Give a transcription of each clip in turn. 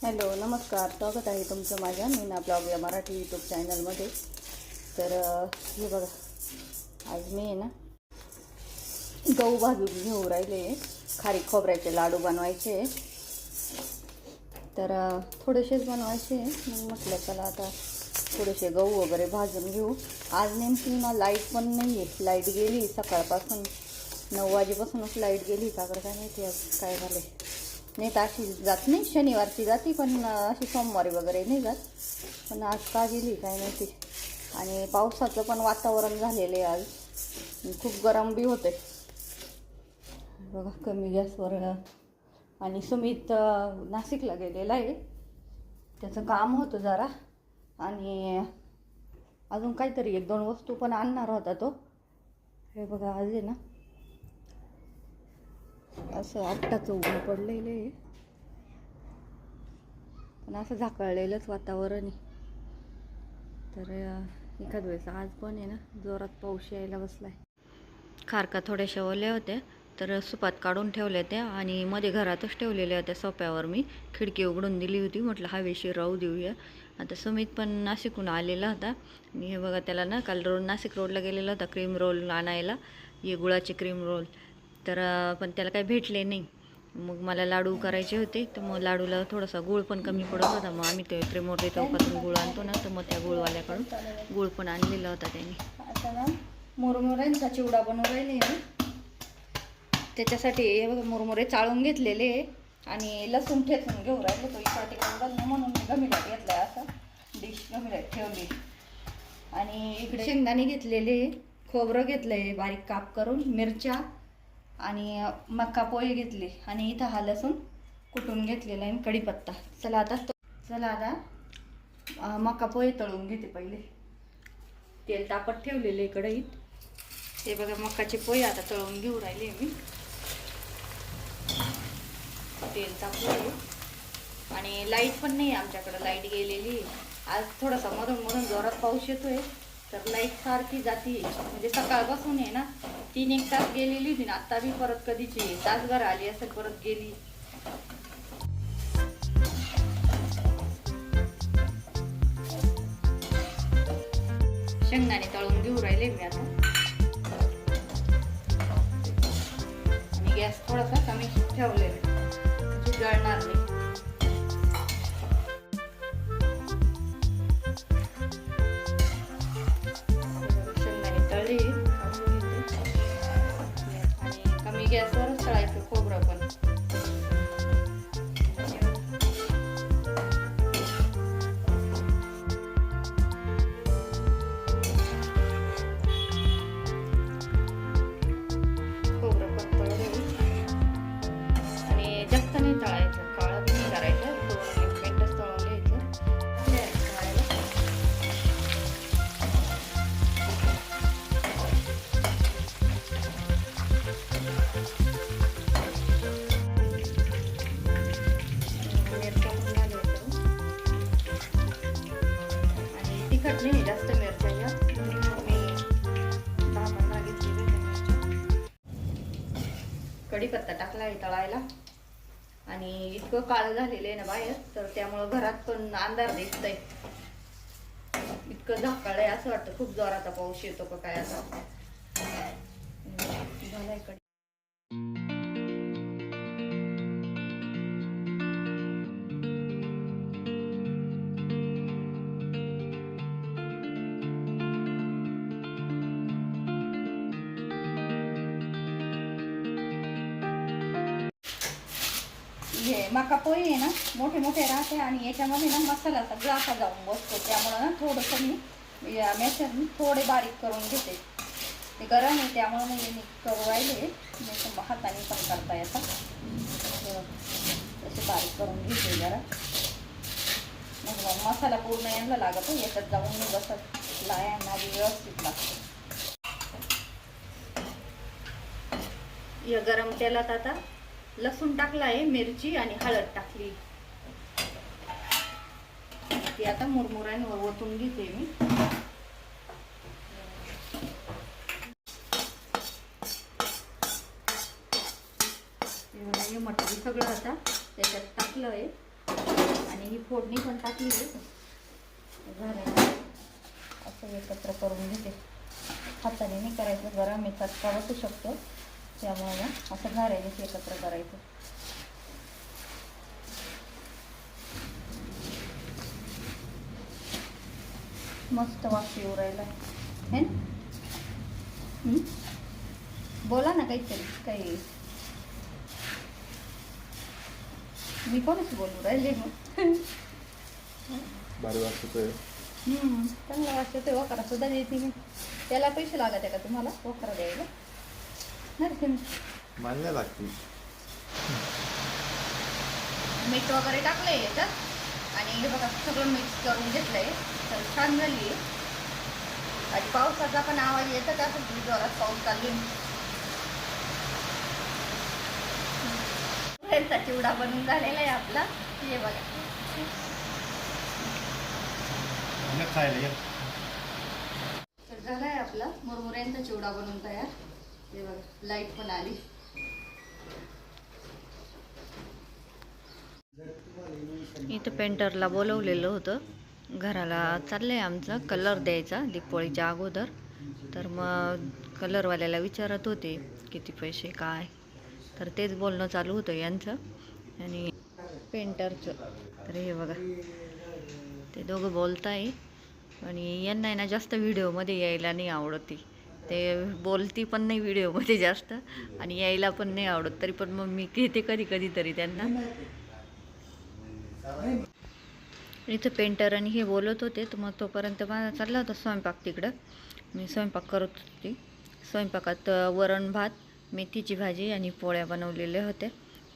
Hello नमस्कार. स्वागत आहे तुमचं माझ्या मीना ब्लॉग या मराठी यूट्यूब चॅनलमध्ये. तर हे बघा. आज मी आहे ना गहू भाजून घेऊ राहिले खारी खोबऱ्याचे लाडू बनवायचे तर थोडेसेच बनवायचे मग म्हटलं चला आता थोडेसे गहू वगैरे भाजून घेऊ. आज नेमकी ना लाइट पण नाही आहे. लाइट गेली सकाळपासून. नऊ वाजेपासूनच लाइट गेली. का काय माहिती आज काय झाले नाही तर अशी जात नाही शनिवारची जाते पण अशी सोमवारी वगैरे नाही जात. पण आज का गेली काय माहिती. आणि पावसाचं पण वातावरण झालेलं आहे आज. खूप गरम बी होते बघा कमी गॅसवर आणि सुमित नाशिकला गेलेला आहे. त्याचं काम होतं जरा. आणि अजून काहीतरी एक दोन वस्तू पण आणणार होता तो. हे बघा आज आहे ना. असं आपटाचं उभं पडलेलं आहे. पण असं झाकळलेलंच वातावरण आहे. तर एखाद वेळेस आज पण आहे ना जोरात पाऊस यायला बसलाय. खारका थोड्याशा ओल्या होत्या तर सुपात काढून ठेवल्या त्या आणि मध्ये घरातच ठेवलेल्या होत्या सोप्यावर मी खिडकी उघडून दिली होती. म्हटलं हवेशी राहू देऊया. आता सुमित पण नाशिकहून आलेला होता. आणि हे बघा त्याला ना काल रोड नाशिक रोडला गेलेला होता क्रीम रोल आणायला ये गुळाचे क्रीम रोल. तर पण त्याला काही भेटले नाही. मग मला लाडू करायचे होते तर मग लाडूला थोडासा गुळ पण कमी पडत होता. मग आम्ही ते क्रीमोर्ली चौकातून गुळ आणतो ना तर मग त्या गुळवाल्याकडून गुळ पण आणलेला होता त्यांनी. आता ना मुरमुऱ्यांचा चिवडा बनवून राहिले त्याच्यासाठी हे बघा मुरमुरे चाळून घेतलेले आणि लसूण ठेचून घेऊ राहिले. तो इकडे तिकडे म्हणून मी गमिलात घेतलाय असं. डिश गमिलात ठेवली. आणि इकडे शेंगदाणे घेतलेले खोबरं घेतलंय. बारीक काप करून. मिरच्या. आणि मका पोहे घेतले आणि इथं हा लसूण कुटून घेतलेला आहे कढीपत्ता. चला आता चला आता मका पोहे तळून घेते पहिले. तेल तापत ठेवलेले कढईत. हे बघा मकाचे पोहे आता तळून घेऊ राहिले मी. तेल तापलं आहे. आणि लाइट पण नाही आमच्याकडं लाइट गेलेली आहे. आज थोडासा मधून मधून जोरात पाऊस येतोय तर लाइट सारखी जाती. म्हणजे सकाळपासून आहे ना तीन एक तास गेलेली होती ना आता बी परत कधीची तासभर आली असेल परत गेली. शेंगदाणे तळून घेऊ राहिले मी आता. आणि गॅस थोडासा कमी ठेवलेला जळणार नाही. आणि नाही जास्त मिरच्या मी दहा पंधरा घेतली कढीपत्ता टाकला आहे तळायला. आणि इतकं काळं झालेलं आहे ना बाहेर तर त्यामुळं घरात पण अंधार दिसतंय. इतकं झाकाळ आहे असं वाटतं खूप जोराचा पाऊस येतो का काय आता झालाय कढी. मका पोहे आहे ना मोठे मोठे राहते आणि याच्यामध्ये ना मसाला सगळा असा जाऊन बसतो. त्यामुळं ना थोडंसं मी या थोडे बारीक करून घेते. ते गरम आहे त्यामुळं मी मी करू राहिले. मग हाताने पण करता येतात तसे बारीक करून घेते जरा. मग मसाला पूर्ण यांना लागतो याच्यात जाऊन मी बसत लायांना व्यवस्थित लागतो. या गरम तेलात आता लसूण टाकला आहे मिरची आणि हळद टाकली. ती आता मुरमुऱ्यांवर ओतून घेते मी. हे सगळं आता त्याच्यात टाकलं आहे आणि ही फोडणी पण टाकली आहे. असं एकत्र करून घेते. हाताने नाही करायचं जरा मी चटका बसू शकतो. त्यामुळे ना असं घाऱ्यानेच एकत्र करायचं. मस्त वास येऊ राहिला. है? ना? बोला ना काहीतरी काही. मी कोणाच बोलू राहिले मग? भारी वाटतोय. चांगला वाटतं ते वकरा सुद्धा देते मी. त्याला पैसे लागत आहे का तुम्हाला? वकरा द्यायला नाही रे, मला नाही लागते. मीठ वगैरे टाकलंय याच्यात. आणि हे बघा सगळं मिक्स करून घेतलंय. तर छान झाली आणि पावसाचा पण आवाज असेल तुम्ही जोरात पाऊस चालली त्यांचा चिवडा बनून झालेला आहे आपला. हे बघा. खायला ये. तर झालाय आपला मुरमुऱ्यांचा चिवडा बनवून तयार. हे बघा लाइट पण आली. इथं पेंटरला बोलवलेलं होतं. घराला चाललं आहे आमचं कलर द्यायचा दीपावळीच्या अगोदर. तर मग कलरवाल्याला विचारत होते किती पैसे काय? तर तेच बोलणं चालू होतं यांचं आणि पेंटरचं तर हे बघा ते दोघं बोलत आहे आणि यांना आहे ना जास्त व्हिडिओमध्ये यायला नाही आवडत ती. ते बोलती पण नाही व्हिडिओमध्ये जास्त आणि यायला पण नाही आवडत तरी पण मग मी घेते कधी कधीतरी त्यांना. इथं पेंटर आणि हे बोलत होते तर मग तोपर्यंत माझा चालला होता स्वयंपाक तिकडं. मी स्वयंपाक करत होती. स्वयंपाकात वरण भात मेथीची भाजी आणि पोळ्या बनवलेल्या होत्या.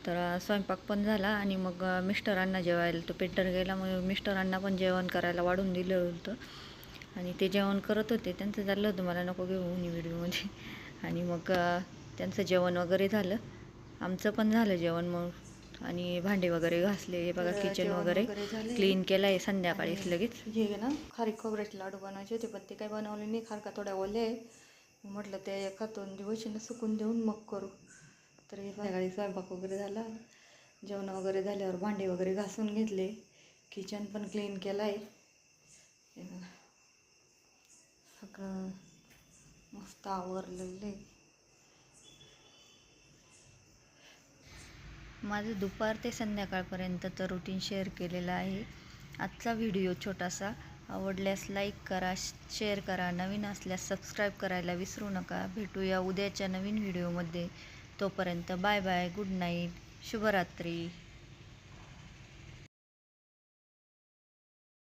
तर स्वयंपाक पण झाला आणि मग मिस्टरांना जेवायला तो पेंटर गेला मग मिस्टरांना पण जेवण करायला वाढून दिलं होतं. आणि ते जेवण करत होते. त्यांचं चाललं होतं मला नको घेऊ म्हणे व्हिडिओमध्ये. आणि मग त्यांचं जेवण वगैरे झालं. आमचं पण झालं जेवण मग. आणि भांडे वगैरे घासले हे बघा किचन वगैरे. क्लीन केलं आहे संध्याकाळीच लगेच. हे ना खारीक खोबऱ्याचे लाडू बनवायचे होते पण ते काही बनवले नाही. खारका थोड्या ओले आहे. म्हटलं ते एका दोन दिवस सुकून देऊन मग करू. तर हे संध्याकाळी स्वयंपाक वगैरे झाला. जेवण वगैरे झाल्यावर भांडे वगैरे घासून घेतले. किचन पण क्लीन केलं आहे सगळं मस्त आवरलेलं आहे. माझं दुपार ते संध्याकाळपर्यंतचं रुटीन शेअर केलेलं आहे. आजचा व्हिडिओ छोटासा. आवडल्यास लाईक करा शेअर करा. नवीन असल्यास सबस्क्राईब करायला विसरू नका. भेटूया उद्याच्या नवीन व्हिडिओमध्ये तोपर्यंत बाय बाय गुड नाईट शुभरात्री.